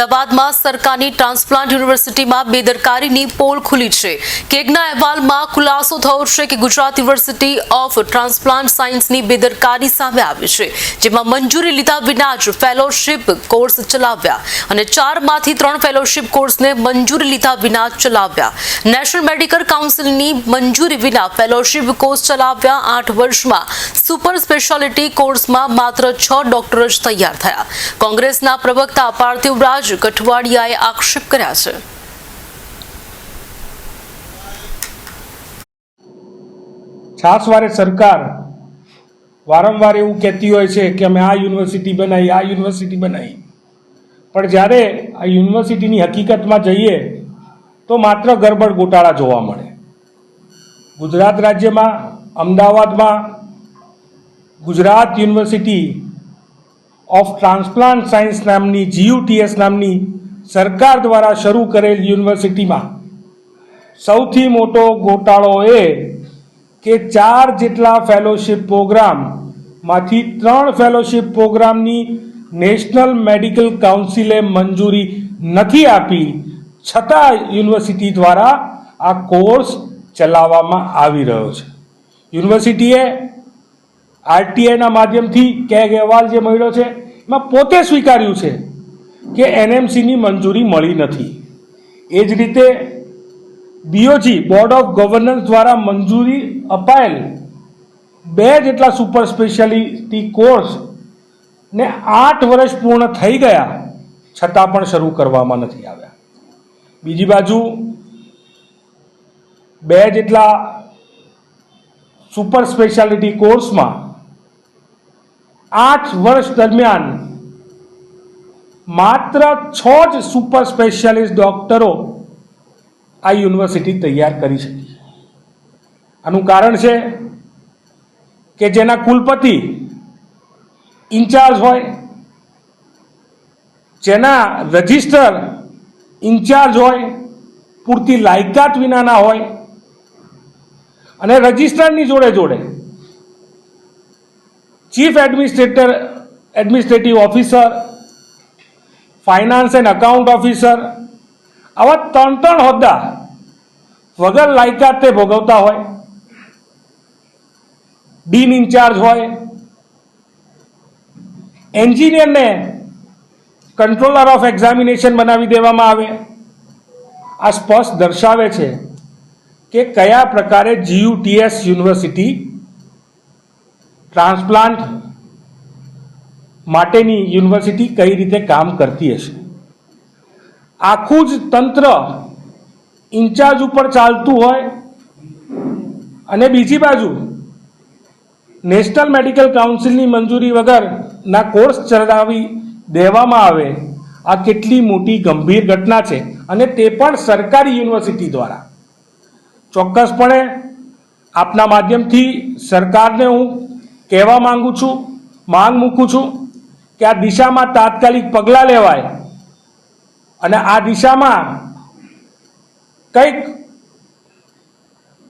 અમદાવાદમાં સરકારની ટ્રાન્સપ્લાન્ટ યુનિવર્સિટીમાં બેદરકારીની પોલ ખુલી છે. કેગના અહેવાલમાં ખુલાસો થયો છે કે ગુજરાત યુનિવર્સિટી ઓફ ટ્રાન્સપ્લાન્ટ સાયન્સની બેદરકારી સામે આવી છે, જેમાં મંજૂરી લીધા વિના જ ફેલોશિપ કોર્સ ચલાવ્યા અને ચારમાંથી ત્રણ ફેલોશિપ કોર્સને મંજૂરી લીધા વિના ચલાવ્યા. નેશનલ મેડિકલ કાઉન્સિલની મંજૂરી વિના ફેલોશિપ કોર્સ ચલાવ્યા આઠ વર્ષમાં. સુપર સ્પેશિયાલિટી કોર્સમાં માત્ર છ ડોક્ટર જ તૈયાર થયા. કોંગ્રેસના પ્રવક્તા પાર્થિવરાજ કઠવાડિયાએ આક્ષેપ કર્યા છે. છાસવારે સરકાર વારંવાર એવું કહેતી હોય છે કે અમે આ યુનિવર્સિટી બનાવી, આ યુનિવર્સિટી બનાવી. પણ જ્યારે આ યુનિવર્સિટીની હકીકતમાં જઈએ તો માત્ર ગરબડ ગોટાળા જોવા મળે. ગુજરાત રાજ્યમાં, અમદાવાદમાં Gujarat university of transplant science નામની જીયુટીએસ નામની સરકાર દ્વારા શરૂ કરેલ યુનિવર્સિટીમાં સૌથી મોટો ગોટાળો એ કે ચાર જેટલા ફેલોશિપ પ્રોગ્રામમાંથી ત્રણ ફેલોશિપ પ્રોગ્રામની નેશનલ મેડિકલ કાઉન્સિલે મંજૂરી નથી આપી. છતાં યુનિવર્સિટી દ્વારા આ કોર્સ ચલાવવામાં આવી રહ્યો છે. યુનિવર્સિટીએ આરટીઆઈના માધ્યમથી કેગ અહેવાલ જે મળ્યો છે, એમાં પોતે સ્વીકાર્યું છે કે એનએમસીની મંજૂરી મળી નથી. એ જ રીતે બીઓજી બોર્ડ ઓફ ગવર્નન્સ દ્વારા મંજૂરી અપાયેલ બે જેટલા સુપર સ્પેશિયાલિટી કોર્સ ને આઠ વર્ષ પૂર્ણ થઈ ગયા, છતાં પણ શરૂ કરવામાં નથી આવ્યા. બીજી બાજુ બે જેટલા સુપર સ્પેશિયાલિટી કોર્સમાં આઠ વર્ષ દરમિયાન માત્ર છ જ સુપર સ્પેશિયાલિસ્ટ ડોક્ટરો આ યુનિવર્સિટી તૈયાર કરી શકી આનું કારણ છે કે જેના કુલપતિ ઇન્ચાર્જ હોય, જેના રજિસ્ટર ઇન્ચાર્જ હોય, પૂરતી લાયકાત વિનાના હોય, અને રજિસ્ટ્રારની જોડે જોડે chief administrator administrative officer finance and account officer આવા ત્રણ ત્રણ હોદ્દા વગર લાયકાત તે ભોગવતા હોય ડીન ઇન્ચાર્જ હોય, એન્જિનિયરને કંટ્રોલર ઓફ એક્ઝામિનેશન બનાવી દેવામાં આવે. આ સ્પષ્ટ દર્શાવે છે કે કયા પ્રકારે જીયુટીએસ યુનિવર્સિટી ટ્રાન્સપ્લાન્ટ માટેની યુનિવર્સિટી કઈ રીતે કામ કરતી હશે? આખું જ તંત્ર ઇન્ચાર્જ ઉપર ચાલતું હોય અને બીજી બાજુ નેશનલ મેડિકલ કાઉન્સિલની મંજૂરી વગરના કોર્સ ચલાવી દેવામાં આવે, આ કેટલી મોટી ગંભીર ઘટના છે અને તે પણ સરકારી યુનિવર્સિટી દ્વારા. ચોક્કસપણે આપના માધ્યમથી સરકારને હું કહેવા માંગુ છું, માંગ મૂકું છું કે આ દિશામાં તાત્કાલિક પગલાં લેવાય અને આ દિશામાં કંઈક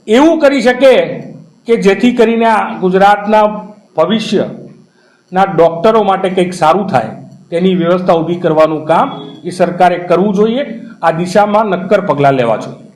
એવું કરી શકે કે જેથી કરીને આ ગુજરાતના ભવિષ્યના ડૉક્ટરો માટે કંઈક સારું થાય. તેની વ્યવસ્થા ઊભી કરવાનું કામ એ સરકારે કરવું જોઈએ. આ દિશામાં નક્કર પગલાં લેવા જોઈએ.